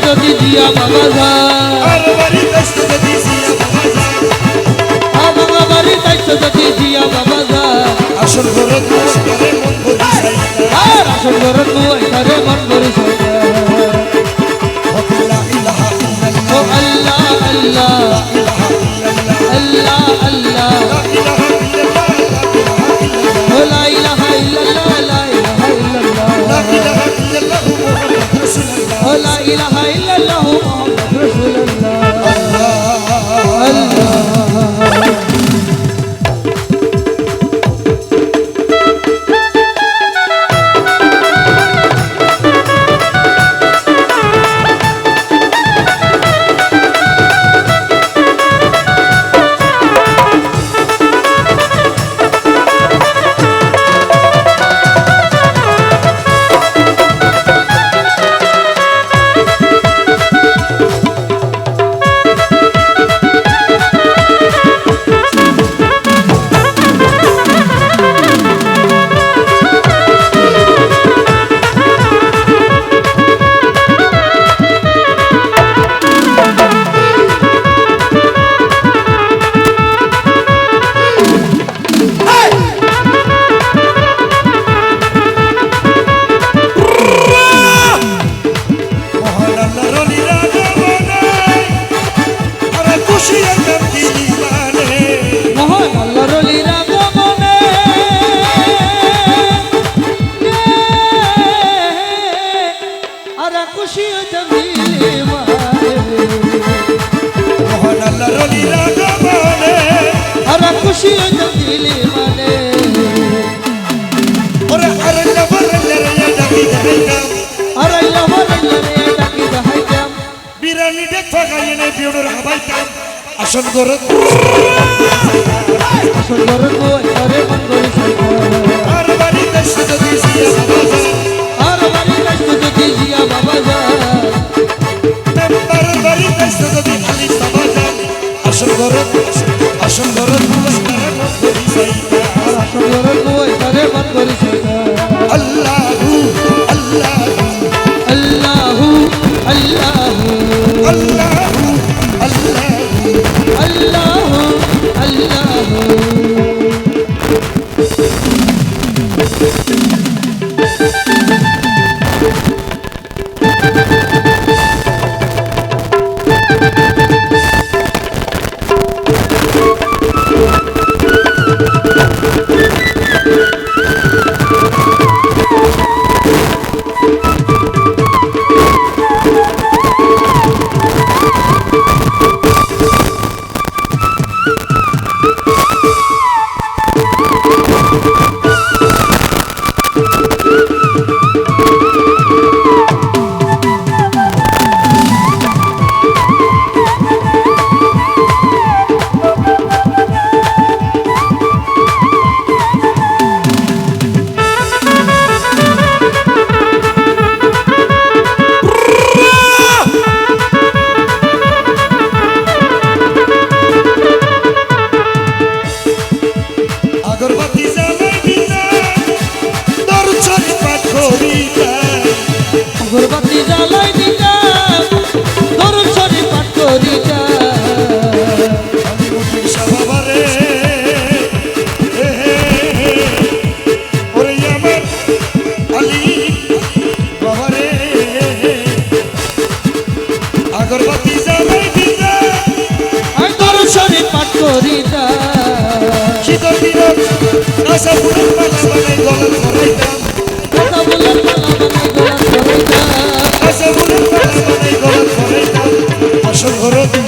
যদি জিয়া বাবা যা বাবা বাড়ি তাইছো যদি জিয়া বাবা যা আসল ঘরত আসল ঘরত মন ভরি সাইতা লা ইলাহা ইল্লাল্লাহু ওরা মানে। খুশি দিলি মানে। ওরা আর লবর ডাকি দেখাইতাম। আর লবর ডাকি দেখাইতাম। বিরানি দেখা গাইনে বিউডর হাবাইতাম। আসন গর আসন গর করে মন করে আর বাড়ি দেশ যদি জিয়া বাবা আর বাড়ি দেশ যদি জিয়া বাবা আসল ঘরে আসল ঘরে। আসল ঘরে আল্লাহ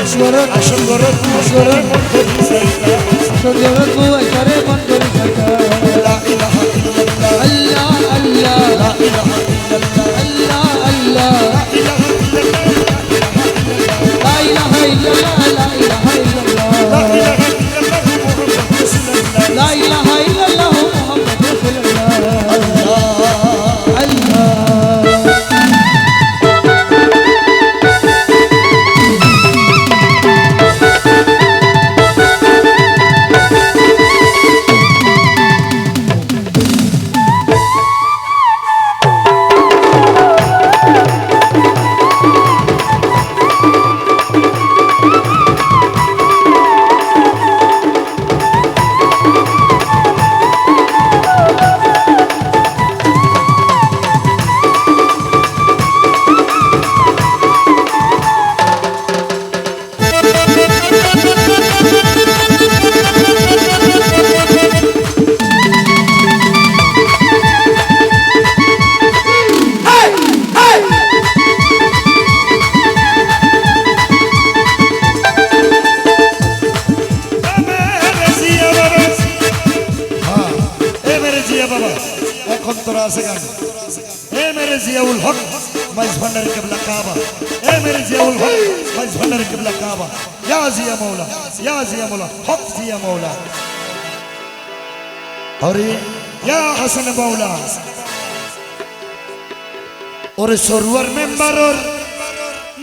اشوره اشم دارد اشوره اشم دارد قوه اشاره من আছে গান এ মেরে জিয়াউল হক মাইজ ভান্ডার কিবলা কাবা এ মেরে জিয়াউল হক মাইজ ভান্ডার কিবলা কাবা ইয়া জিয়া মৌলা ইয়া জিয়া মৌলা হক জিয়া মৌলা হরে ইয়া হাসান মৌলা ওরে সরুয়ার মেম্বারর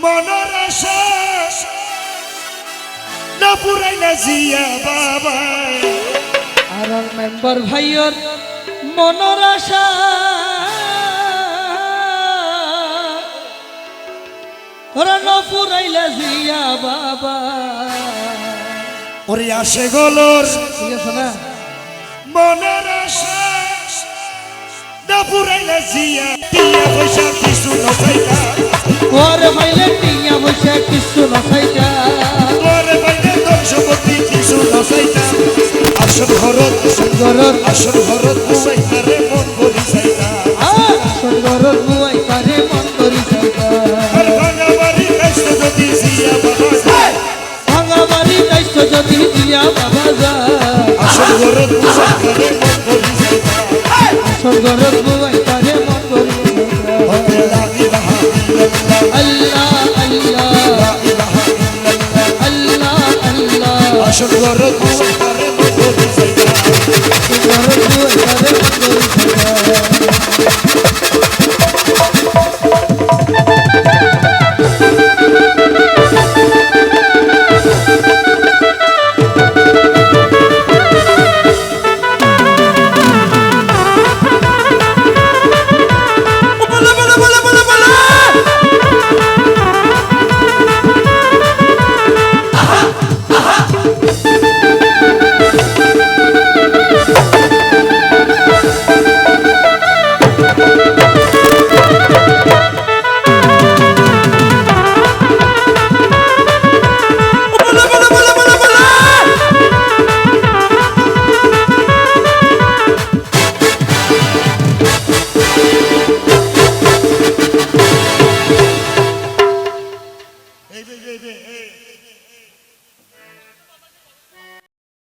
মনের আশা না পুরাই না জিয়া বাবা আর মেম্বার ভাইয়র মনৰ আশা। ওরা নপুরাইলা জিয়া বাবা। ওরে আসে গলর। ঠিক আছে না? মনের আশা না পুরাই না জিয়া। টিয়া পয়সা কিছু নসাইতা ওরে টিয়া বসে কিছু তোর সম্পত্তি কিছু নসাইতা আসল ঘরত গরর আসল ঘরত মন সাইতা আসল ভরত মুয়াই তারে মন করি যাইতা ভাঙা বাড়ি কাছে যদি জিয়া বাবা যায়। ভাঙা বাড়ি যাইছো যদি দিয়া বাবা যা আসল ঘরত মন সাইতা আসল ঘরত আল্লাহ আসল